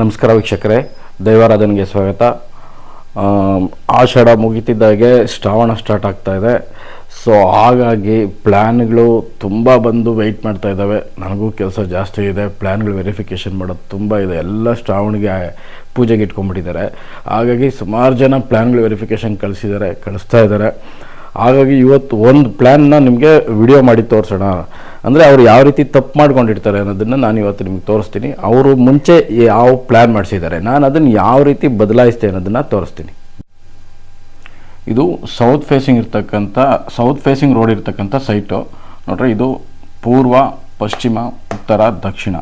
ನಮಸ್ಕಾರ ವೀಕ್ಷಕರೇ, ದೈವಾರಾಧನೆಗೆ ಸ್ವಾಗತ. ಆಷಾಢ ಮುಗಿತಿದ್ದಾಗೆ ಶ್ರಾವಣ ಸ್ಟಾರ್ಟ್ ಆಗ್ತಾ ಇದೆ. ಸೊ ಹಾಗಾಗಿ ಪ್ಲ್ಯಾನ್ಗಳು ತುಂಬ ಬಂದು ವೆಯ್ಟ್ ಮಾಡ್ತಾ ಇದ್ದಾವೆ. ನನಗೂ ಕೆಲಸ ಜಾಸ್ತಿ ಇದೆ ಪ್ಲ್ಯಾನ್ಗಳು ವೆರಿಫಿಕೇಷನ್ ಮಾಡೋದು ತುಂಬ ಇದೆ. ಎಲ್ಲ ಶ್ರಾವಣಿಗೆ ಪೂಜೆಗೆ ಇಟ್ಕೊಂಡ್ಬಿಟ್ಟಿದ್ದಾರೆ. ಹಾಗಾಗಿ ಸುಮಾರು ಜನ ಪ್ಲ್ಯಾನ್ಗಳು ವೆರಿಫಿಕೇಷನ್ ಕಳಿಸಿದ್ದಾರೆ, ಕಳಿಸ್ತಾ ಇದ್ದಾರೆ. ಹಾಗಾಗಿ ಇವತ್ತು ಒಂದು ಪ್ಲ್ಯಾನ್ನ ನಿಮಗೆ ವಿಡಿಯೋ ಮಾಡಿ ತೋರಿಸೋಣ. ಅಂದರೆ ಅವರು ಯಾವ ರೀತಿ ತಪ್ಪು ಮಾಡ್ಕೊಂಡಿರ್ತಾರೆ ಅನ್ನೋದನ್ನು ನಾನು ಇವತ್ತು ನಿಮ್ಗೆ ತೋರಿಸ್ತೀನಿ. ಅವರು ಮುಂಚೆ ಯಾವ ಪ್ಲ್ಯಾನ್ ಮಾಡಿಸಿದ್ದಾರೆ, ನಾನು ಅದನ್ನು ಯಾವ ರೀತಿ ಬದಲಾಯಿಸ್ತೆ ಅನ್ನೋದನ್ನು ತೋರಿಸ್ತೀನಿ. ಇದು ಸೌತ್ ಫೇಸಿಂಗ್ ಇರ್ತಕ್ಕಂಥ ಸೌತ್ ಫೇಸಿಂಗ್ ರೋಡ್ ಇರ್ತಕ್ಕಂಥ ಸೈಟು ನೋಡ್ರಿ, ಇದು ಪೂರ್ವ, ಪಶ್ಚಿಮ, ಉತ್ತರ, ದಕ್ಷಿಣ.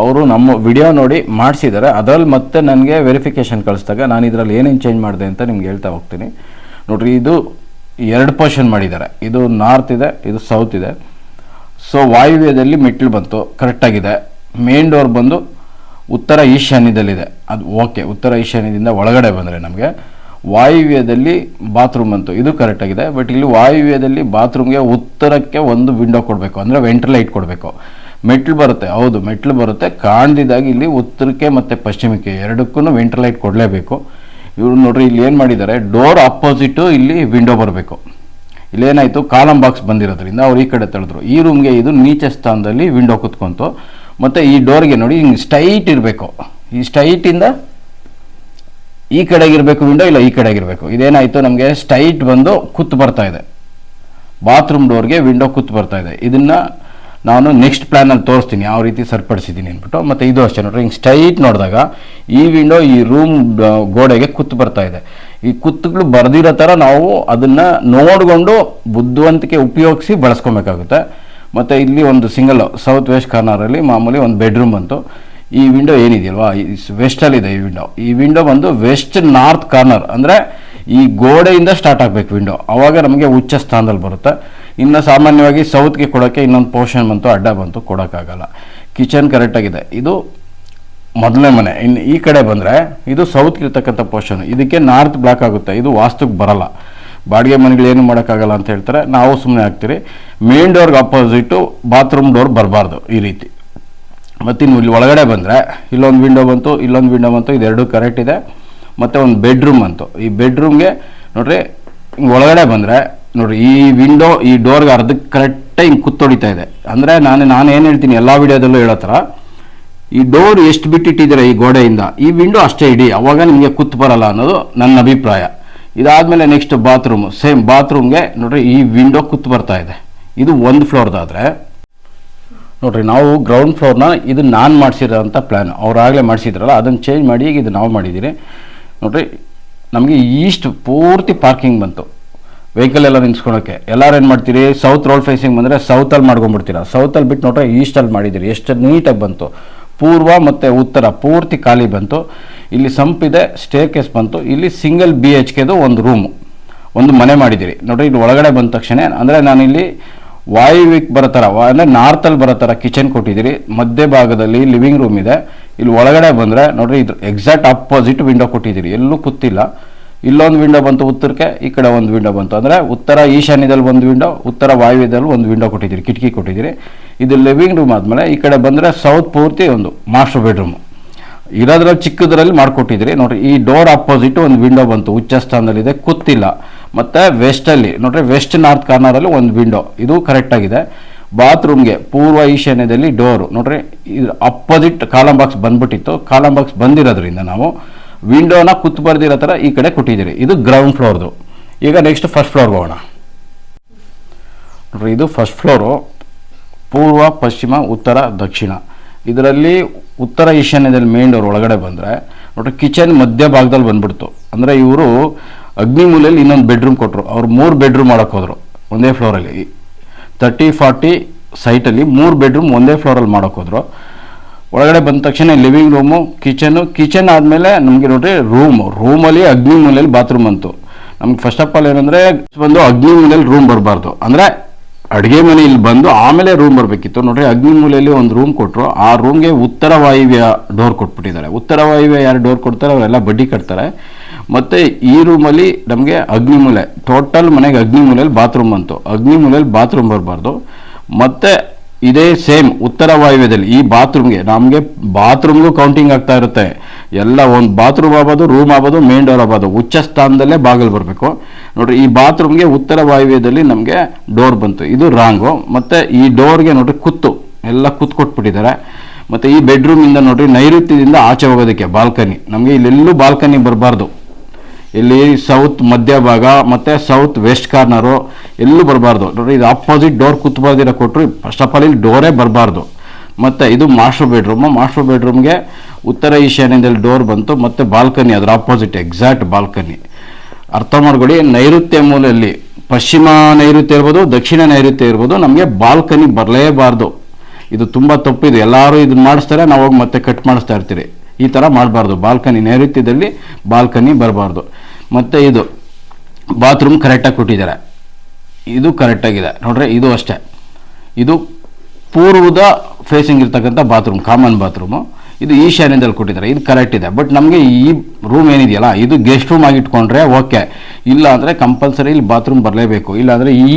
ಅವರು ನಮ್ಮ ವಿಡಿಯೋ ನೋಡಿ ಮಾಡಿಸಿದ್ದಾರೆ. ಅದರಲ್ಲಿ ಮತ್ತೆ ನನಗೆ ವೆರಿಫಿಕೇಷನ್ ಕಳಿಸಿದಾಗ ನಾನು ಇದರಲ್ಲಿ ಏನೇನು ಚೇಂಜ್ ಮಾಡಿದೆ ಅಂತ ನಿಮ್ಗೆ ಹೇಳ್ತಾ ಹೋಗ್ತೀನಿ. ನೋಡ್ರಿ, ಇದು ಎರಡು ಪೋರ್ಷನ್ ಮಾಡಿದ್ದಾರೆ. ಇದು ನಾರ್ತ್ ಇದೆ, ಇದು ಸೌತ್ ಇದೆ. ಸೊ ವಾಯುವ್ಯದಲ್ಲಿ ಮೆಟ್ಲು ಬಂತು. ಕರೆಕ್ಟಾಗಿದೆ ಮೇನ್ ಡೋರ್ ಬಂದು ಉತ್ತರ ಈಶಾನ್ಯದಲ್ಲಿದೆ. ಅದು ಓಕೆ ಉತ್ತರ ಈಶಾನ್ಯದಿಂದ ಒಳಗಡೆ ಬಂದರೆ ನಮಗೆ ವಾಯುವ್ಯದಲ್ಲಿ ಬಾತ್ರೂಮ್ ಬಂತು. ಇದು ಕರೆಕ್ಟಾಗಿದೆ ಬಟ್ ಇಲ್ಲಿ ವಾಯುವ್ಯದಲ್ಲಿ ಬಾತ್ರೂಮ್ಗೆ ಉತ್ತರಕ್ಕೆ ಒಂದು ವಿಂಡೋ ಕೊಡಬೇಕು. ಅಂದರೆ ವೆಂಟಿಲೈಟ್ ಕೊಡಬೇಕು. ಮೆಟ್ಲು ಬರುತ್ತೆ. ಹೌದು ಮೆಟ್ಲು ಬರುತ್ತೆ. ಕಾಣ್ದಿದ್ದಾಗಿ ಇಲ್ಲಿ ಉತ್ತರಕ್ಕೆ ಮತ್ತು ಪಶ್ಚಿಮಕ್ಕೆ ಎರಡಕ್ಕೂ ವೆಂಟಿಲೈಟ್ ಕೊಡಲೇಬೇಕು. ಇವರು ನೋಡ್ರಿ, ಇಲ್ಲಿ ಏನು ಮಾಡಿದ್ದಾರೆ? ಡೋರ್ ಅಪೋಸಿಟು ಇಲ್ಲಿ ವಿಂಡೋ ಬರಬೇಕು. ಇಲ್ಲೇನಾಯಿತು? ಕಾಲಂ ಬಾಕ್ಸ್ ಬಂದಿರೋದ್ರಿಂದ ಅವ್ರು ಈ ಕಡೆ ತಳೆದ್ರು. ಈ ರೂಮ್ಗೆ ಇದು ನೀಚೆ ಸ್ಥಾನದಲ್ಲಿ ವಿಂಡೋ ಕುತ್ಕೊಂತು. ಮತ್ತು ಈ ಡೋರ್ಗೆ ನೋಡಿ, ಹಿಂಗೆ ಸ್ಟೈಟ್ ಇರಬೇಕು. ಈ ಸ್ಟೈಟಿಂದ ಈ ಕಡೆಗಿರಬೇಕು ವಿಂಡೋ ಇಲ್ಲ ಈ ಕಡೆಗಿರಬೇಕು. ಇದೇನಾಯಿತು? ನಮಗೆ ಸ್ಟೈಟ್ ಬಂದು ಕುತ್ತು ಬರ್ತಾ ಇದೆ. ಬಾತ್ರೂಮ್ ಡೋರ್ಗೆ ವಿಂಡೋ ಕುತ್ತು ಬರ್ತಾ ಇದೆ. ಇದನ್ನು ನಾನು ನೆಕ್ಸ್ಟ್ ಪ್ಲ್ಯಾನಲ್ಲಿ ತೋರಿಸ್ತೀನಿ, ಯಾವ ರೀತಿ ಸರಿಪಡಿಸಿದ್ದೀನಿ ಅಂದ್ಬಿಟ್ಟು. ಮತ್ತು ಇದು ಅಷ್ಟೇ ನೋಡ್ರಿ, ಹಿಂಗೆ ಸ್ಟೈಟ್ ನೋಡಿದಾಗ ಈ ವಿಂಡೋ ಈ ರೂಮ್ ಗೋಡೆಗೆ ಕುತ್ತು ಬರ್ತಾ ಇದೆ. ಈ ಕುತ್ತುಗಳು ಬರ್ದಿರೋ ಥರ ನಾವು ಅದನ್ನು ನೋಡಿಕೊಂಡು ಬುದ್ಧಿವಂತಿಕೆ ಉಪಯೋಗಿಸಿ ಬಳಸ್ಕೊಬೇಕಾಗುತ್ತೆ. ಮತ್ತು ಇಲ್ಲಿ ಒಂದು ಸಿಂಗಲ್ ಸೌತ್ ವೆಸ್ಟ್ ಕಾರ್ನರಲ್ಲಿ ಮಾಮೂಲಿ ಒಂದು ಬೆಡ್ರೂಮ್ ಬಂತು. ಈ ವಿಂಡೋ ಏನಿದೆಯಲ್ವಾ? ವೆಸ್ಟಲ್ಲಿದೆ ಈ ವಿಂಡೋ ಈ ವಿಂಡೋ ಬಂದು ವೆಸ್ಟ್ ನಾರ್ತ್ ಕಾರ್ನರ್ ಅಂದರೆ ಈ ಗೋಡೆಯಿಂದ ಸ್ಟಾರ್ಟ್ ಆಗಬೇಕು ವಿಂಡೋ ಆವಾಗ ನಮಗೆ ಉಚ್ಚ ಸ್ಥಾನದಲ್ಲಿ ಬರುತ್ತೆ. ಇನ್ನು ಸಾಮಾನ್ಯವಾಗಿ ಸೌತ್ಗೆ ಕೊಡೋಕ್ಕೆ ಇನ್ನೊಂದು ಪೋರ್ಷನ್ ಬಂತು, ಅಡ್ಡ ಬಂತು, ಕೊಡೋಕ್ಕಾಗಲ್ಲ. ಕಿಚನ್ ಕರೆಕ್ಟಾಗಿದೆ ಇದು ಮೊದಲನೇ ಮನೆ. ಇನ್ನು ಈ ಕಡೆ ಬಂದರೆ ಇದು ಸೌತ್ಗೆ ಇರ್ತಕ್ಕಂಥ ಪೋರ್ಷನ್ ಇದಕ್ಕೆ ನಾರ್ತ್ ಬ್ಲಾಕ್ ಆಗುತ್ತೆ. ಇದು ವಾಸ್ತುಕ್ಕೆ ಬರಲ್ಲ. ಬಾಡಿಗೆ ಮನೆಗಳು ಏನು ಮಾಡೋಕ್ಕಾಗಲ್ಲ ಅಂತ ಹೇಳ್ತಾರೆ. ನಾವು ಸುಮ್ಮನೆ ಹಾಕ್ತೀರಿ ಮೇನ್ ಡೋರ್ಗೆ ಅಪೋಸಿಟು ಬಾತ್ರೂಮ್ ಡೋರ್ ಬರಬಾರ್ದು ಈ ರೀತಿ. ಮತ್ತು ಇನ್ನು ಇಲ್ಲಿ ಒಳಗಡೆ ಬಂದರೆ ಇಲ್ಲೊಂದು ವಿಂಡೋ ಬಂತು, ಇಲ್ಲೊಂದು ವಿಂಡೋ ಬಂತು, ಇದೆರಡು ಕರೆಕ್ಟ್ ಇದೆ. ಮತ್ತು ಒಂದು ಬೆಡ್ರೂಮ್ ಬಂತು. ಈ ಬೆಡ್ರೂಮ್ಗೆ ನೋಡ್ರಿ ಒಳಗಡೆ ಬಂದರೆ ನೋಡ್ರಿ ಈ ವಿಂಡೋ ಈ ಡೋರ್ಗೆ ಅರ್ಧಕ್ಕೆ ಕರೆಕ್ಟಾಗಿ ಹಿಂಗೆ ಕುತ್ತೊಡಿತಾ ಇದೆ. ಅಂದರೆ ನಾನು ನಾನು ಏನು ಹೇಳ್ತೀನಿ, ಎಲ್ಲ ವಿಡಿಯೋದಲ್ಲೂ ಹೇಳೋ ಥರ, ಈ ಡೋರ್ ಎಷ್ಟು ಬಿಟ್ಟಿಟ್ಟಿದ್ದೀರ ಈ ಗೋಡೆಯಿಂದ? ಈ ವಿಂಡೋ ಅಷ್ಟೇ ಇಡಿ, ಅವಾಗ ನಿಮಗೆ ಕುತ್ತು ಬರಲ್ಲ ಅನ್ನೋದು ನನ್ನ ಅಭಿಪ್ರಾಯ. ಇದಾದಮೇಲೆ ನೆಕ್ಸ್ಟ್ ಬಾತ್ರೂಮು ಸೇಮ್ ಬಾತ್ರೂಮ್ಗೆ ನೋಡ್ರಿ, ಈ ವಿಂಡೋ ಕುತ್ತು ಬರ್ತಾ ಇದೆ. ಇದು ಒಂದು ಫ್ಲೋರ್ದಾದರೆ ನೋಡ್ರಿ, ನಾವು ಗ್ರೌಂಡ್ ಫ್ಲೋರ್ನ ಇದು ನಾನು ಮಾಡಿಸಿರೋಂಥ ಪ್ಲ್ಯಾನ್ ಅವರಾಗಲೇ ಮಾಡಿಸಿದ್ರಲ್ಲ, ಅದನ್ನು ಚೇಂಜ್ ಮಾಡಿ ಈಗ ಇದು ನಾವು ಮಾಡಿದ್ದೀರಿ ನೋಡ್ರಿ, ನಮಗೆ ಈಸ್ಟ್ ಪೂರ್ತಿ ಪಾರ್ಕಿಂಗ್ ಬಂತು. ವೆಹಿಕಲ್ ಎಲ್ಲ ನಿಲ್ಸ್ಕೊಳಕ್ಕೆ. ಎಲ್ಲರೂ ಏನು ಮಾಡ್ತೀರಿ? ಸೌತ್ ರೋಡ್ ಫೇಸಿಂಗ್ ಬಂದರೆ ಸೌತಲ್ಲಿ ಮಾಡ್ಕೊಂಡ್ಬಿಡ್ತೀರಾ? ಸೌತಲ್ಲಿ ಬಿಟ್ಟು ನೋಡ್ರೆ ಈಸ್ಟಲ್ಲಿ ಮಾಡಿದ್ದೀರಿ. ಎಷ್ಟು ನೀಟಾಗಿ ಬಂತು. ಪೂರ್ವ ಮತ್ತು ಉತ್ತರ ಪೂರ್ತಿ ಖಾಲಿ ಬಂತು. ಇಲ್ಲಿ ಸಂಪಿದೆ ಸ್ಟೇರ್ ಕೇಸ್ ಬಂತು. ಇಲ್ಲಿ ಸಿಂಗಲ್ ಬಿ ಎಚ್ ಕೆದು ಒಂದು ರೂಮು ಒಂದು ಮನೆ ಮಾಡಿದ್ದೀರಿ. ನೋಡ್ರಿ ಇಲ್ಲಿ ಒಳಗಡೆ ಬಂದ ತಕ್ಷಣ ಅಂದರೆ ನಾನಿಲ್ಲಿ ವಾಯುವಿಕ್ ಬರೋ ಥರ ಅಂದರೆ ನಾರ್ತಲ್ಲಿ ಬರೋ ಥರ ಕಿಚನ್ ಕೊಟ್ಟಿದ್ದೀರಿ. ಮಧ್ಯ ಭಾಗದಲ್ಲಿ ಲಿವಿಂಗ್ ರೂಮ್ ಇದೆ. ಇಲ್ಲಿ ಒಳಗಡೆ ಬಂದರೆ, ನೋಡ್ರಿ, ಇದು ಎಕ್ಸಾಕ್ಟ್ ಅಪೋಸಿಟ್ ವಿಂಡೋ ಕೊಟ್ಟಿದ್ದೀರಿ. ಎಲ್ಲೂ ಕೂತಿಲ್ಲ. ಇಲ್ಲೊಂದು ವಿಂಡೋ ಬಂತು ಉತ್ತರಕ್ಕೆ, ಈ ಕಡೆ ಒಂದು ವಿಂಡೋ ಬಂತು. ಅಂದರೆ ಉತ್ತರ ಈಶಾನ್ಯದಲ್ಲಿ ಒಂದು ವಿಂಡೋ ಉತ್ತರ ವಾಯುವ್ಯದಲ್ಲಿ ಒಂದು ವಿಂಡೋ ಕೊಟ್ಟಿದ್ದೀರಿ, ಕಿಟಕಿ ಕೊಟ್ಟಿದ್ದೀರಿ. ಇದು ಲಿವಿಂಗ್ ರೂಮ್ ಆದಮೇಲೆ ಈ ಕಡೆ ಬಂದರೆ ಸೌತ್ ಪೂರ್ತಿ ಒಂದು ಮಾಸ್ಟರ್ ಬೆಡ್ರೂಮು ಇರೋದ್ರಲ್ಲಿ ಚಿಕ್ಕದ್ರಲ್ಲಿ ಮಾಡಿಕೊಟ್ಟಿದ್ರಿ ನೋಡಿರಿ, ಈ ಡೋರ್ ಅಪೋಸಿಟ್ ಒಂದು ವಿಂಡೋ ಬಂತು. ಉಚ್ಚ ಸ್ಥಾನದಲ್ಲಿದೆ ಕೂತಿಲ್ಲ. ಮತ್ತು ವೆಸ್ಟಲ್ಲಿ ನೋಡ್ರಿ ವೆಸ್ಟ್ ನಾರ್ತ್ ಕಾರ್ನರಲ್ಲಿ ಒಂದು ವಿಂಡೋ ಇದು ಕರೆಕ್ಟಾಗಿದೆ ಬಾತ್ರೂಮ್ಗೆ ಪೂರ್ವ ಈಶಾನ್ಯದಲ್ಲಿ ಡೋರು ನೋಡ್ರಿ, ಇದು ಅಪೋಸಿಟ್ ಕಾಲಮ್ ಬಾಕ್ಸ್ ಬಂದ್ಬಿಟ್ಟಿತ್ತು. ಕಾಲಮ್ ಬಾಕ್ಸ್ ಬಂದಿರೋದ್ರಿಂದ ನಾವು ವಿಂಡೋನ ಕುತ್ತು ಬರ್ದಿರೋ ಥರ ಈ ಕಡೆ ಕೊಟ್ಟಿದ್ದೀರಿ. ಇದು ಗ್ರೌಂಡ್ ಫ್ಲೋರ್ದು ಈಗ ನೆಕ್ಸ್ಟ್ ಫಸ್ಟ್ ಫ್ಲೋರ್ಗೆ ಹೋಗೋಣ. ನೋಡ್ರಿ, ಇದು ಫಸ್ಟ್ ಫ್ಲೋರು ಪೂರ್ವ, ಪಶ್ಚಿಮ, ಉತ್ತರ, ದಕ್ಷಿಣ. ಇದರಲ್ಲಿ ಉತ್ತರ ಈಶಾನ್ಯದಲ್ಲಿ ಮೇನ್ ಡೋರ್ ಒಳಗಡೆ ಬಂದರೆ, ನೋಡ್ರಿ ಕಿಚನ್ ಮಧ್ಯ ಭಾಗದಲ್ಲಿ ಬಂದ್ಬಿಡ್ತು. ಅಂದರೆ ಇವರು ಅಗ್ನಿಮೂಲೆಯಲ್ಲಿ ಇನ್ನೊಂದು ಬೆಡ್ರೂಮ್ ಕೊಟ್ಟರು ಅವ್ರು ಮೂರು ಬೆಡ್ರೂಮ್ ಮಾಡೋಕ್ಕೋದ್ರು ಹೋದರು ಒಂದೇ ಫ್ಲೋರಲ್ಲಿ ತರ್ಟಿ ಫಾರ್ಟಿ ಸೈಟಲ್ಲಿ ಮೂರು ಬೆಡ್ರೂಮ್ ಒಂದೇ ಫ್ಲೋರಲ್ಲಿ ಮಾಡೋಕ್ಕೋದ್ರು ಹೋದರು. ಒಳಗಡೆ ಬಂದ ತಕ್ಷಣ ಲಿವಿಂಗ್ ರೂಮು ಕಿಚನು ಕಿಚನ್ ಆದಮೇಲೆ ನಮಗೆ ನೋಡ್ರಿ ರೂಮ್ ರೂಮಲ್ಲಿ ಅಗ್ನಿ ಮೂಲೆಯಲ್ಲಿ ಬಾತ್ರೂಮ್ ಅಂತು. ನಮ್ಗೆ ಫಸ್ಟ್ ಆಫ್ ಆಲ್ ಏನಂದರೆ ಬಂದು ಅಗ್ನಿ ಮೂಲೆಯಲ್ಲಿ ರೂಮ್ ಬರಬಾರ್ದು. ಅಂದರೆ ಅಡುಗೆ ಮನೆ ಇಲ್ಲಿ ಬಂದು ಆಮೇಲೆ ರೂಮ್ ಬರಬೇಕಿತ್ತು. ನೋಡ್ರಿ ಅಗ್ನಿ ಮೂಲೆಯಲ್ಲಿ ಒಂದು ರೂಮ್ ಕೊಟ್ಟರು ಆ ರೂಮ್ಗೆ ಉತ್ತರ ವಾಯುವ್ಯ ಡೋರ್ ಕೊಟ್ಬಿಟ್ಟಿದ್ದಾರೆ. ಉತ್ತರ ವಾಯುವ್ಯ ಯಾರು ಡೋರ್ ಕೊಡ್ತಾರೆ? ಅವರೆಲ್ಲ ಬಡ್ಡಿ ಕಟ್ತಾರೆ. ಮತ್ತು ಈ ರೂಮಲ್ಲಿ ನಮಗೆ ಅಗ್ನಿ ಮೂಲೆ ಟೋಟಲ್ ಮನೆಗೆ ಅಗ್ನಿ ಮೂಲೆಯಲ್ಲಿ ಬಾತ್ರೂಮ್ ಬಂತು ಅಗ್ನಿಮೂಲೆಯಲ್ಲಿ ಬಾತ್ರೂಮ್ ಬರಬಾರ್ದು. ಮತ್ತು ಇದೇ ಸೇಮ್ ಉತ್ತರ ವಾಯುವ್ಯದಲ್ಲಿ, ಈ ಬಾತ್ರೂಮ್ಗೆ. ನಮಗೆ ಬಾತ್ರೂಮ್ಗೂ ಕೌಂಟಿಂಗ್ ಆಗ್ತಾ ಇರುತ್ತೆ. ಎಲ್ಲ ಒಂದು ಬಾತ್ರೂಮ್ ಆಗೋದು ರೂಮ್ ಆಗೋದು ಮೇನ್ ಡೋರ್ ಆಗೋದು ಉಚ್ಚ ಸ್ಥಾನದಲ್ಲೇ ಬಾಗಿಲು ಬರಬೇಕು. ನೋಡ್ರಿ, ಈ ಬಾತ್ರೂಮ್ಗೆ ಉತ್ತರ ವಾಯುವ್ಯದಲ್ಲಿ ನಮಗೆ ಡೋರ್ ಬಂತು. ಇದು ರಾಂಗು ಮತ್ತು ಈ ಡೋರ್ಗೆ ನೋಡ್ರಿ, ಕುತ್ತು. ಎಲ್ಲ ಕುತ್ತು ಕೊಟ್ಬಿಟ್ಟಿದ್ದಾರೆ. ಮತ್ತು ಈ ಬೆಡ್ರೂಮಿಂದ ನೋಡ್ರಿ, ನೈಋತ್ಯದಿಂದ ಆಚೆ ಹೋಗೋದಕ್ಕೆ ಬಾಲ್ಕನಿ ನಮಗೆ ಇಲ್ಲೆಲ್ಲೂ ಬಾಲ್ಕನಿ ಬರಬಾರ್ದು. ಇಲ್ಲಿ ಸೌತ್ ಮಧ್ಯಭಾಗ ಮತ್ತೆ ಸೌತ್ ವೆಸ್ಟ್ ಕಾರ್ನರು ಎಲ್ಲೂ ಬರಬಾರ್ದು. ನೋಡಿ, ಇದು ಆಪೋಸಿಟ್ ಡೋರ್ ಕುತ್ತಬಾರ್ದಿರ ಕೊಟ್ಟರು ಫಸ್ಟ್ ಆಫ್ ಆಲ್ ಇಲ್ಲಿ ಡೋರೇ ಬರಬಾರ್ದು. ಮತ್ತೆ ಇದು ಮಾಸ್ಟರ್ ಬೆಡ್ರೂಮು ಮಾಸ್ಟರ್ ಬೆಡ್ರೂಮ್ಗೆ ಉತ್ತರ ಈಶಾನ್ಯದಲ್ಲಿ ಡೋರ್ ಬಂತು, ಮತ್ತೆ ಬಾಲ್ಕನಿ ಅದರ ಆಪೋಸಿಟ್ ಎಕ್ಸಾಕ್ಟ್ ಬಾಲ್ಕನಿ ಅರ್ಥ ಮಾಡ್ಕೊಳ್ಳಿ, ನೈಋತ್ಯ ಮೂಲೆಯಲ್ಲಿ ಪಶ್ಚಿಮ ನೈಋತ್ಯ ಇರ್ಬೋದು, ದಕ್ಷಿಣ ನೈಋತ್ಯ ಇರ್ಬೋದು, ನಮಗೆ ಬಾಲ್ಕನಿ ಬರಲೇಬಾರ್ದು. ಇದು ತುಂಬ ತಪ್ಪಿದೆ ಎಲ್ಲರೂ ಇದನ್ನ ಮಾಡಿಸ್ತಾರೆ, ನಾವು ಹೋಗಿ ಮತ್ತೆ ಕಟ್ ಮಾಡಿಸ್ತಾ ಇರ್ತೀರಿ. ಈ ಥರ ಮಾಡಬಾರ್ದು. ಬಾಲ್ಕನಿ ನೈಋತ್ಯದಲ್ಲಿ ಬಾಲ್ಕನಿ ಬರಬಾರ್ದು. ಮತ್ತು ಇದು ಬಾತ್ರೂಮ್ ಕರೆಕ್ಟಾಗಿ ಕೊಟ್ಟಿದ್ದಾರೆ. ಇದು ಕರೆಕ್ಟಾಗಿದೆ ನೋಡ್ರಿ, ಇದು ಅಷ್ಟೇ. ಇದು ಪೂರ್ವದ ಫೇಸಿಂಗ್ ಇರ್ತಕ್ಕಂಥ ಬಾತ್ರೂಮ್ ಕಾಮನ್ ಬಾತ್ರೂಮು. ಇದು ಈಶಾನ್ಯದಲ್ಲಿ ಕೊಟ್ಟಿದ್ದಾರೆ. ಇದು ಕರೆಕ್ಟ್ ಇದೆ. ಬಟ್ ನಮಗೆ ಈ ರೂಮ್ ಏನಿದೆಯಲ್ಲ, ಇದು ಗೆಸ್ಟ್ ರೂಮ್ ಆಗಿಟ್ಕೊಂಡ್ರೆ ಓಕೆ ಇಲ್ಲ ಅಂದರೆ ಕಂಪಲ್ಸರಿ ಇಲ್ಲಿ ಬಾತ್ರೂಮ್ ಬರಲೇಬೇಕು. ಇಲ್ಲಾಂದರೆ ಈ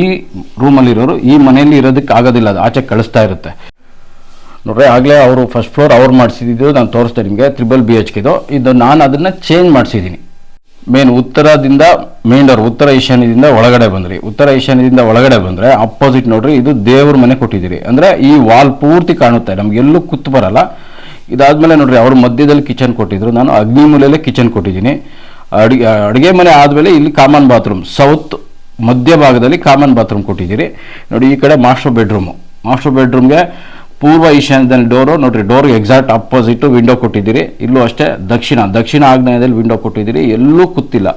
ರೂಮಲ್ಲಿರೋರು ಈ ಮನೆಯಲ್ಲಿ ಇರೋದಕ್ಕೆ ಆಗೋದಿಲ್ಲ. ಅದು ಆಚೆ ಕಳಿಸ್ತಾ ಇರುತ್ತೆ. ನೋಡ್ರಿ, ಆಗಲೇ ಅವರು ಫಸ್ಟ್ ಫ್ಲೋರ್ ಅವ್ರು ಮಾಡಿಸಿದ್ದು ನಾನು ತೋರಿಸ್ದೆ ನಿಮಗೆ ತ್ರಿಬಲ್ ಬಿ ಎಚ್ ಕೆದು ಇದು. ನಾನು ಅದನ್ನು ಚೇಂಜ್ ಮಾಡಿಸಿದ್ದೀನಿ ಮೇನ್ ಉತ್ತರದಿಂದ ಮೇನ್ ಡೋರ್ ಉತ್ತರ ಈಶಾನ್ಯದಿಂದ ಒಳಗಡೆ ಬಂದ್ರಿ. ಉತ್ತರ ಈಶಾನ್ಯದಿಂದ ಒಳಗಡೆ ಬಂದರೆ ಅಪೋಸಿಟ್ ನೋಡ್ರಿ, ಇದು ದೇವ್ರ ಮನೆ ಕೊಟ್ಟಿದ್ದೀರಿ. ಅಂದರೆ ಈ ವಾಲ್ ಪೂರ್ತಿ ಕಾಣುತ್ತೆ ನಮ್ಗೆ ಎಲ್ಲೂ ಕೂತು ಬರಲ್ಲ. ಇದಾದಮೇಲೆ ನೋಡ್ರಿ, ಅವ್ರ ಮಧ್ಯದಲ್ಲಿ ಕಿಚನ್ ಕೊಟ್ಟಿದ್ರು. ನಾನು ಅಗ್ನಿ ಮೂಲೆಯಲ್ಲೇ ಕಿಚನ್ ಕೊಟ್ಟಿದ್ದೀನಿ. ಅಡುಗೆ ಅಡುಗೆ ಮನೆ ಆದಮೇಲೆ ಇಲ್ಲಿ ಕಾಮನ್ ಬಾತ್ರೂಮ್ ಸೌತ್ ಮಧ್ಯಭಾಗದಲ್ಲಿ ಕಾಮನ್ ಬಾತ್ರೂಮ್ ಕೊಟ್ಟಿದ್ದೀರಿ. ನೋಡಿ, ಈ ಕಡೆ ಮಾಸ್ಟರ್ ಬೆಡ್ರೂಮು ಮಾಸ್ಟರ್ ಬೆಡ್ರೂಮ್ಗೆ ಪೂರ್ವ ಈಶಾನ್ಯದಲ್ಲಿ ಡೋರು, ನೋಡ್ರಿ ಡೋರ್ ಎಕ್ಸಾಕ್ಟ್ ಅಪೋಸಿಟ್ ವಿಂಡೋ ಕೊಟ್ಟಿದ್ದೀರಿ. ಇಲ್ಲೂ ಅಷ್ಟೇ ದಕ್ಷಿಣ ದಕ್ಷಿಣ ಆಗ್ನೇಯದಲ್ಲಿ ವಿಂಡೋ ಕೊಟ್ಟಿದ್ದೀರಿ. ಎಲ್ಲೂ ಕುತ್ತಿಲ್ಲ.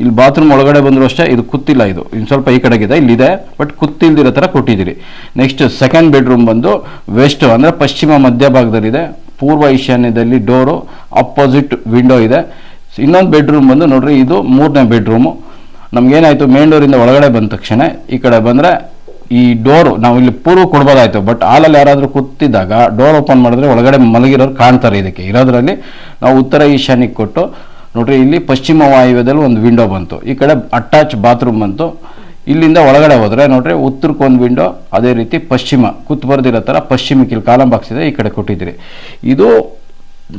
ಇಲ್ಲಿ ಬಾತ್ರೂಮ್ ಒಳಗಡೆ ಬಂದರೂ ಅಷ್ಟೇ ಇದು ಕುತ್ತಿಲ್ಲ ಇದು. ಇನ್ನು ಸ್ವಲ್ಪ ಈ ಕಡೆಗಿದೆ, ಇಲ್ಲಿದೆ ಬಟ್ ಕುತ್ತಿಲ್ದಿರೋ ಥರ ಕೊಟ್ಟಿದ್ದೀರಿ. ನೆಕ್ಸ್ಟ್ ಸೆಕೆಂಡ್ ಬೆಡ್ರೂಮ್ ಬಂದು ವೆಸ್ಟ್ ಅಂದರೆ ಪಶ್ಚಿಮ ಮಧ್ಯ ಭಾಗದಲ್ಲಿದೆ ಪೂರ್ವ ಈಶಾನ್ಯದಲ್ಲಿ ಡೋರು ಅಪೋಸಿಟ್ ವಿಂಡೋ ಇದೆ. ಇನ್ನೊಂದು ಬೆಡ್ರೂಮ್ ಬಂದು ನೋಡ್ರಿ ಇದು ಮೂರನೇ ಬೆಡ್ರೂಮು ನಮಗೇನಾಯಿತು ಮೇನ್ ಡೋರಿಂದ ಒಳಗಡೆ ಬಂದ ತಕ್ಷಣ ಈ ಕಡೆ ಬಂದರೆ ಈ ಡೋರು ನಾವು ಇಲ್ಲಿ ಪೂರ್ವ ಕೊಡ್ಬೋದಾಯ್ತು ಬಟ್ ಹಾಲಲ್ಲಿ ಯಾರಾದರೂ ಕೂತಿದ್ದಾಗ ಡೋರ್ ಓಪನ್ ಮಾಡಿದ್ರೆ ಒಳಗಡೆ ಮಲಗಿರೋರು ಕಾಣ್ತಾರೆ ಇದಕ್ಕೆ. ಇರೋದ್ರಲ್ಲಿ ನಾವು ಉತ್ತರ ಈಶಾನ್ಯಕ್ಕೆ ಕೊಟ್ಟು, ನೋಡ್ರಿ ಇಲ್ಲಿ ಪಶ್ಚಿಮ ವಾಯುವ್ಯದಲ್ಲಿ ಒಂದು ವಿಂಡೋ ಬಂತು. ಈ ಕಡೆ ಅಟ್ಯಾಚ್ ಬಾತ್ರೂಮ್ ಬಂತು. ಇಲ್ಲಿಂದ ಒಳಗಡೆ ಹೋದರೆ ನೋಡ್ರಿ ಉತ್ತರಕ್ಕೆ ಒಂದು ವಿಂಡೋ ಅದೇ ರೀತಿ ಪಶ್ಚಿಮ, ಕೂತ್ ಬರ್ದಿರೋ ಥರ ಪಶ್ಚಿಮಕ್ಕೆ ಇಲ್ಲಿ ಕಾಲಂ ಬಾಕ್ಸ್ ಇದೆ, ಈ ಕಡೆ ಕೊಟ್ಟಿದ್ದೀರಿ. ಇದು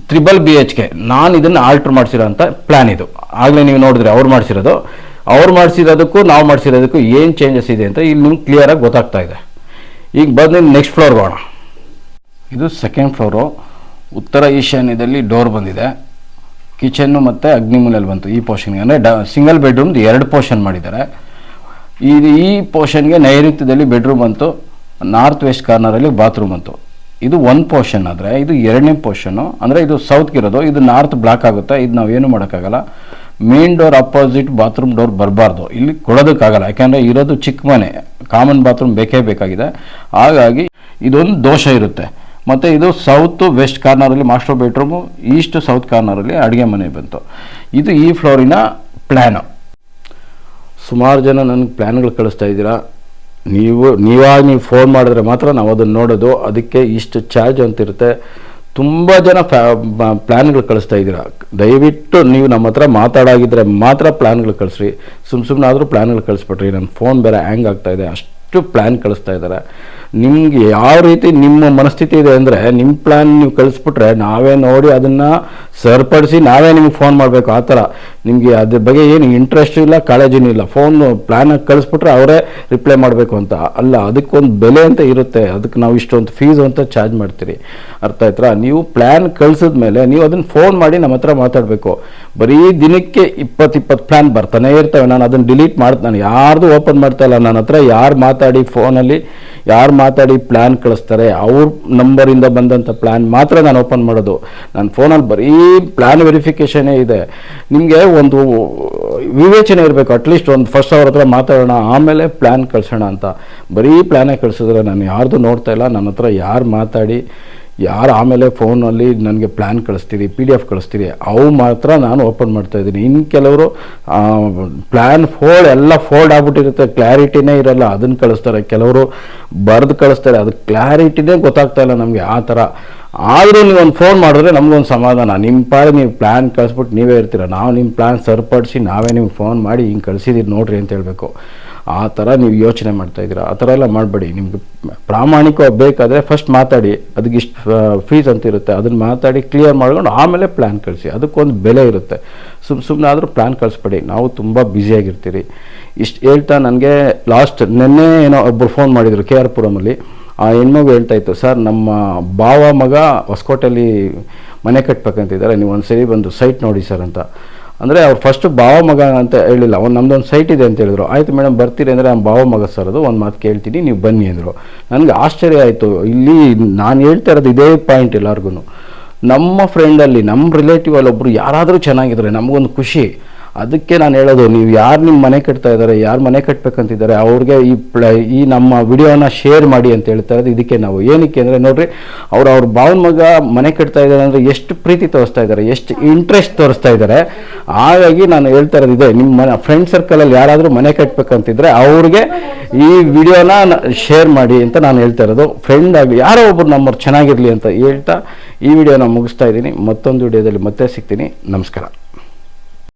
ತ್ರಿಬಲ್ ಬಿ ಎಚ್ ಕೆ ನಾನು ಇದನ್ನು ಆಲ್ಟ್ರ್ ಮಾಡಿಸಿರೋ ಅಂತ ಪ್ಲ್ಯಾನ್ ಇದು. ಆಗಲೇ ನೀವು ನೋಡಿದ್ರೆ ಅವ್ರು ಮಾಡಿಸಿರೋದು. ಅವ್ರು ಮಾಡಿಸಿರೋದಕ್ಕೂ ನಾವು ಮಾಡಿಸಿರೋದಕ್ಕೂ ಏನು ಚೇಂಜಸ್ ಇದೆ ಅಂತ ಇಲ್ಲಿ ನಿಮ್ಗೆ ಕ್ಲಿಯರಾಗಿ ಗೊತ್ತಾಗ್ತಾ ಇದೆ. ಈಗ ಬಂದು ನೆಕ್ಸ್ಟ್ ಫ್ಲೋರ್ ಹೋಗೋಣ ಇದು ಸೆಕೆಂಡ್ ಫ್ಲೋರು ಉತ್ತರ ಈಶಾನ್ಯದಲ್ಲಿ ಡೋರ್ ಬಂದಿದೆ. ಕಿಚನ್ನು ಮತ್ತು ಅಗ್ನಿಮೂಲೆಯಲ್ಲಿ ಬಂತು. ಈ ಪೋರ್ಷನ್ಗೆ ಅಂದರೆ ಡ ಸಿಂಗಲ್ ಬೆಡ್ರೂಮ್ದು ಎರಡು ಪೋರ್ಷನ್ ಮಾಡಿದ್ದಾರೆ. ಇದು ಈ ಪೋರ್ಷನ್ಗೆ ನೈಋತ್ಯದಲ್ಲಿ ಬೆಡ್ರೂಮ್ ಬಂತು. ನಾರ್ತ್ ವೆಸ್ಟ್ ಕಾರ್ನರಲ್ಲಿ ಬಾತ್ರೂಮ್ ಬಂತು. ಇದು ಒಂದು ಪೋರ್ಷನ್ ಆದರೆ, ಇದು ಎರಡನೇ ಪೋರ್ಷನ್ನು ಅಂದರೆ ಇದು ಸೌತ್ಗಿರೋದು ಇದು ನಾರ್ತ್ ಬ್ಲಾಕ್ ಆಗುತ್ತೆ. ಇದು ನಾವು ಮಾಡೋಕ್ಕಾಗಲ್ಲ. Main door opposite bathroom door ಬರಬಾರ್ದು. ಇಲ್ಲಿ ಕೊಡೋದಕ್ಕಾಗಲ್ಲ. ಯಾಕೆಂದರೆ ಇರೋದು ಚಿಕ್ಕ ಮನೆ. ಕಾಮನ್ ಬಾತ್ರೂಮ್ ಬೇಕೇ ಬೇಕಾಗಿದೆ. ಹಾಗಾಗಿ ಇದೊಂದು ದೋಷ ಇರುತ್ತೆ. ಮತ್ತು ಇದು ಸೌತ್ ವೆಸ್ಟ್ ಕಾರ್ನರಲ್ಲಿ ಮಾಸ್ಟರ್ ಬೆಡ್ರೂಮು ಈಸ್ಟ್ ಸೌತ್ ಕಾರ್ನರಲ್ಲಿ ಅಡುಗೆ ಮನೆ ಬಂತು. ಇದು ಈ ಫ್ಲೋರಿನ ಪ್ಲ್ಯಾನು ಸುಮಾರು ಜನ ನನಗೆ ಪ್ಲ್ಯಾನ್ಗಳು ಕಳಿಸ್ತಾ ಇದ್ದೀರಾ. ನೀವು, ನೀವಾಗಿ ನೀವು ಫೋನ್ ಮಾಡಿದ್ರೆ ಮಾತ್ರ ನಾವು ಅದನ್ನು ನೋಡೋದು. ಅದಕ್ಕೆ ಇಷ್ಟು ಚಾರ್ಜ್ ಅಂತಿರುತ್ತೆ. ತುಂಬ ಜನ ಫ್ಯಾ ಪ್ಲ್ಯಾನ್ಗಳು ಕಳಿಸ್ತಾ ಇದ್ದೀರಾ? ದಯವಿಟ್ಟು ನೀವು ನಮ್ಮ ಹತ್ರ ಮಾತಾಡಾಗಿದ್ದರೆ ಮಾತ್ರ ಪ್ಲ್ಯಾನ್ಗಳು ಕಳಿಸ್ರಿ. ಸುಮ್ಮ ಸುಮ್ಮನೆ ಆದರೂ ಪ್ಲ್ಯಾನ್ಗಳು ಕಳಿಸ್ಬಿಟ್ರಿ. ನನ್ನ ಫೋನ್ ಬೇರೆ ಹ್ಯಾಂಗ್ ಇದೆ. ಅಷ್ಟು ಪ್ಲ್ಯಾನ್ ಕಳಿಸ್ತಾ ಇದ್ದಾರೆ. ನಿಮ್ಗೆ ಯಾವ ರೀತಿ ನಿಮ್ಮ ಮನಸ್ಥಿತಿ ಇದೆ ಅಂದರೆ ನಿಮ್ಮ ಪ್ಲ್ಯಾನ್ ನೀವು ಕಳಿಸ್ಬಿಟ್ರೆ ನಾವೇ ನೋಡಿ ಅದನ್ನು ಸರಿಪಡಿಸಿ ನಾವೇ ನಿಮ್ಗೆ ಫೋನ್ ಮಾಡಬೇಕು, ಆ ಥರ. ನಿಮಗೆ ಅದ್ರ ಬಗ್ಗೆ ಏನು ಇಂಟ್ರೆಸ್ಟ್ ಇಲ್ಲ, ಕಾಳಜಿನೂ ಇಲ್ಲ. ಫೋನ್ ಪ್ಲ್ಯಾನಾಗಿ ಕಳಿಸ್ಬಿಟ್ರೆ ಅವರೇ ರಿಪ್ಲೈ ಮಾಡಬೇಕು ಅಂತ. ಅಲ್ಲ, ಅದಕ್ಕೊಂದು ಬೆಲೆ ಅಂತ ಇರುತ್ತೆ. ಅದಕ್ಕೆ ನಾವು ಇಷ್ಟೊಂದು ಫೀಸ್ ಅಂತ ಚಾರ್ಜ್ ಮಾಡ್ತೀರಿ. ಅರ್ಥ ಆಯ್ತಾ ನೀವು ಪ್ಲ್ಯಾನ್ ಕಳಿಸಿದ ಮೇಲೆ ನೀವು ಅದನ್ನು ಫೋನ್ ಮಾಡಿ ನಮ್ಮ ಹತ್ರ ಮಾತಾಡಬೇಕು. ಬರೀ ದಿನಕ್ಕೆ ಇಪ್ಪತ್ತು ಇಪ್ಪತ್ತು ಪ್ಲ್ಯಾನ್ ಬರ್ತಾನೆ ಇರ್ತವೆ. ನಾನು ಅದನ್ನು ಡಿಲೀಟ್ ಮಾಡ್ತಾನೆ ನಾನು ಯಾರ್ದು ಓಪನ್ ಮಾಡ್ತಾ ಇಲ್ಲ. ನನ್ನ ಹತ್ರ ಯಾರು ಮಾತಾಡಿ ಫೋನಲ್ಲಿ ಯಾರು ಮಾತಾಡಿ ಪ್ಲ್ಯಾನ್ ಕಳಿಸ್ತಾರೆ, ಅವ್ರ ನಂಬರಿಂದ ಬಂದಂಥ ಪ್ಲ್ಯಾನ್ ಮಾತ್ರ ನಾನು ಓಪನ್ ಮಾಡೋದು. ನನ್ನ ಫೋನಲ್ಲಿ ಬರೀ ಪ್ಲ್ಯಾನ್ ವೆರಿಫಿಕೇಷನೇ ಇದೆ. ನಿಮಗೆ ಒಂದು ವಿವೇಚನೆ ಇರಬೇಕು ಅಟ್ಲೀಸ್ಟ್ ಒಂದು ಫಸ್ಟ್ ಅವ್ರ ಹತ್ರ ಮಾತಾಡೋಣ, ಆಮೇಲೆ ಪ್ಲ್ಯಾನ್ ಕಳ್ಸೋಣ ಅಂತ. ಬರೀ ಪ್ಲ್ಯಾನೇ ಕಳಿಸಿದ್ರೆ ನಾನು ಯಾರ್ದು ನೋಡ್ತಾ ಇಲ್ಲ ನನ್ನ ಹತ್ರ ಯಾರು ಮಾತಾಡಿ ಯಾರು ಆಮೇಲೆ ಫೋನಲ್ಲಿ ನನಗೆ ಪ್ಲ್ಯಾನ್ ಕಳಿಸ್ತೀರಿ ಪಿ ಡಿ ಎಫ್ ಕಳಿಸ್ತೀರಿ, ಅವು ಮಾತ್ರ ನಾನು ಓಪನ್ ಮಾಡ್ತಾ ಇದ್ದೀನಿ. ಇನ್ನು ಕೆಲವರು ಪ್ಲ್ಯಾನ್ ಫೋಲ್ಡ್ ಎಲ್ಲ ಫೋಲ್ಡ್ ಆಗ್ಬಿಟ್ಟಿರುತ್ತೆ ಕ್ಲಾರಿಟಿನೇ ಇರಲ್ಲ ಅದನ್ನು ಕಳಿಸ್ತಾರೆ. ಕೆಲವರು ಬರೆದು ಕಳಿಸ್ತಾರೆ, ಅದು ಕ್ಲಾರಿಟಿನೇ ಗೊತ್ತಾಗ್ತಾ ಇಲ್ಲ ನಮಗೆ ಆ ಥರ. ಆದರೂ ನೀವು ಒಂದು ಫೋನ್ ಮಾಡಿದ್ರೆ ನಮಗೊಂದು ಸಮಾಧಾನ. ನಿಮ್ಮ ಪಾಡಿ ನೀವು ಪ್ಲ್ಯಾನ್ ಕಳಿಸ್ಬಿಟ್ಟು ನೀವೇ ಇರ್ತೀರ. ನಾವು ನಿಮ್ಮ ಪ್ಲ್ಯಾನ್ ಸರಿಪಡಿಸಿ ನಾವೇ ನಿಮ್ಗೆ ಫೋನ್ ಮಾಡಿ ಹಿಂಗೆ ಕಳಿಸಿದ್ದೀರಿ ನೋಡ್ರಿ ಅಂತ ಹೇಳಬೇಕು. ಆ ಥರ ನೀವು ಯೋಚನೆ ಮಾಡ್ತಾ ಇದ್ದೀರಾ? ಆ ಥರ ಎಲ್ಲ ಮಾಡಬೇಡಿ. ನಿಮಗೆ ಪ್ರಾಮಾಣಿಕವಾಗಿ ಬೇಕಾದರೆ ಫಸ್ಟ್ ಮಾತಾಡಿ. ಅದಕ್ಕೆ ಇಷ್ಟು ಫೀಸ್ ಅಂತ ಇರುತ್ತೆ. ಅದನ್ನು ಮಾತಾಡಿ ಕ್ಲಿಯರ್ ಮಾಡ್ಕೊಂಡು ಆಮೇಲೆ ಪ್ಲ್ಯಾನ್ ಕಳಿಸಿ. ಅದಕ್ಕೊಂದು ಬೆಲೆ ಇರುತ್ತೆ. ಸುಮ್ ಸುಮ್ಮನೆ ಆದರೂ ಪ್ಲ್ಯಾನ್ ಕಳಿಸ್ಬೇಡಿ. ನಾವು ತುಂಬ ಬ್ಯುಸಿಯಾಗಿರ್ತೀರಿ ಇಷ್ಟು ಹೇಳ್ತಾ ನನಗೆ ಲಾಸ್ಟ್ ನಿನ್ನೆ ಏನೋ ಒಬ್ಬರು ಫೋನ್ ಮಾಡಿದರು ಕೆ ಆರ್ ಪುರಮಲ್ಲಿ. ಆ ಹೆಣ್ಮಗು ಹೇಳ್ತಾ ಇತ್ತು, ಸರ್, ನಮ್ಮ ಭಾವ ಮಗ ಹೊಸಕೋಟೆಯಲ್ಲಿ ಮನೆ ಕಟ್ಬೇಕಂತಿದ್ದಾರೆ ನೀವು ಒಂದು ಸರಿ ಬಂದು ಸೈಟ್ ನೋಡಿ ಸರ್ ಅಂತ. ಅಂದರೆ ಅವ್ರು ಫಸ್ಟ್ ಭಾವ ಮಗ ಅಂತ ಹೇಳಿಲ್ಲ ಅವ್ನು ನಮ್ದೊಂದು ಸೈಟ್ ಇದೆ ಅಂತ ಹೇಳಿದ್ರು. ಆಯಿತು ಮೇಡಮ್ ಬರ್ತೀರಿ ಅಂದರೆ ನಮ್ಮ ಭಾವ ಮಗ ಸರ್ ಅದು, ಒಂದು ಮಾತು ಕೇಳ್ತೀನಿ, ನೀವು ಬನ್ನಿ ಅಂದರು. ನನಗೆ ಆಶ್ಚರ್ಯ ಆಯಿತು. ಇಲ್ಲಿ ನಾನು ಹೇಳ್ತಾ ಇರೋದು ಇದೇ ಪಾಯಿಂಟ್ ಎಲ್ಲರಿಗೂ ನಮ್ಮ ಫ್ರೆಂಡಲ್ಲಿ ನಮ್ಮ ರಿಲೇಟಿವ್ ಅಲ್ಲಿ ಒಬ್ಬರು ಯಾರಾದರೂ ಚೆನ್ನಾಗಿದ್ದಾರೆ ನಮಗೊಂದು ಖುಷಿ. ಅದಕ್ಕೆ ನಾನು ಹೇಳೋದು, ನೀವು ಯಾರು ನಿಮ್ಮ ಮನೆ ಕಟ್ತಾ ಇದ್ದಾರೆ ಯಾರು ಮನೆ ಕಟ್ಟಬೇಕಂತಿದ್ದಾರೆ ಅವ್ರಿಗೆ ಈ ಪ್ಲ, ಈ ನಮ್ಮ ವಿಡಿಯೋನ ಶೇರ್ ಮಾಡಿ ಅಂತ ಹೇಳ್ತಾ ಇರೋದು, ಇದಕ್ಕೆ ನಾವು. ಏನಕ್ಕೆ ಅಂದರೆ ನೋಡ್ರಿ, ಅವ್ರು ಅವ್ರ ಭಾವನ ಮಗ ಮನೆ ಕಟ್ತಾ ಇದ್ದಾರೆ ಅಂದರೆ ಎಷ್ಟು ಪ್ರೀತಿ ತೋರಿಸ್ತಾ ಇದ್ದಾರೆ ಎಷ್ಟು ಇಂಟ್ರೆಸ್ಟ್ ತೋರಿಸ್ತಾ ಇದ್ದಾರೆ ಹಾಗಾಗಿ ನಾನು ಹೇಳ್ತಾ ಇರೋದು ಇದೆ ನಿಮ್ಮ ಮನೆ ಫ್ರೆಂಡ್ ಸರ್ಕಲಲ್ಲಿ ಯಾರಾದರೂ ಮನೆ ಕಟ್ಬೇಕಂತಿದ್ರೆ ಅವ್ರಿಗೆ ಈ ವಿಡಿಯೋನ ಶೇರ್ ಮಾಡಿ ಅಂತ ನಾನು ಹೇಳ್ತಾ ಇರೋದು. ಫ್ರೆಂಡ್ ಆಗಲಿ, ಯಾರೋ ಒಬ್ಬರು ನಮ್ಮವ್ರು ಚೆನ್ನಾಗಿರಲಿ ಅಂತ ಹೇಳ್ತಾ ಈ ವಿಡಿಯೋನ ಮುಗಿಸ್ತಾ ಇದ್ದೀನಿ. ಮತ್ತೊಂದು ವಿಡಿಯೋದಲ್ಲಿ ಮತ್ತೆ ಸಿಗ್ತೀನಿ. ನಮಸ್ಕಾರ.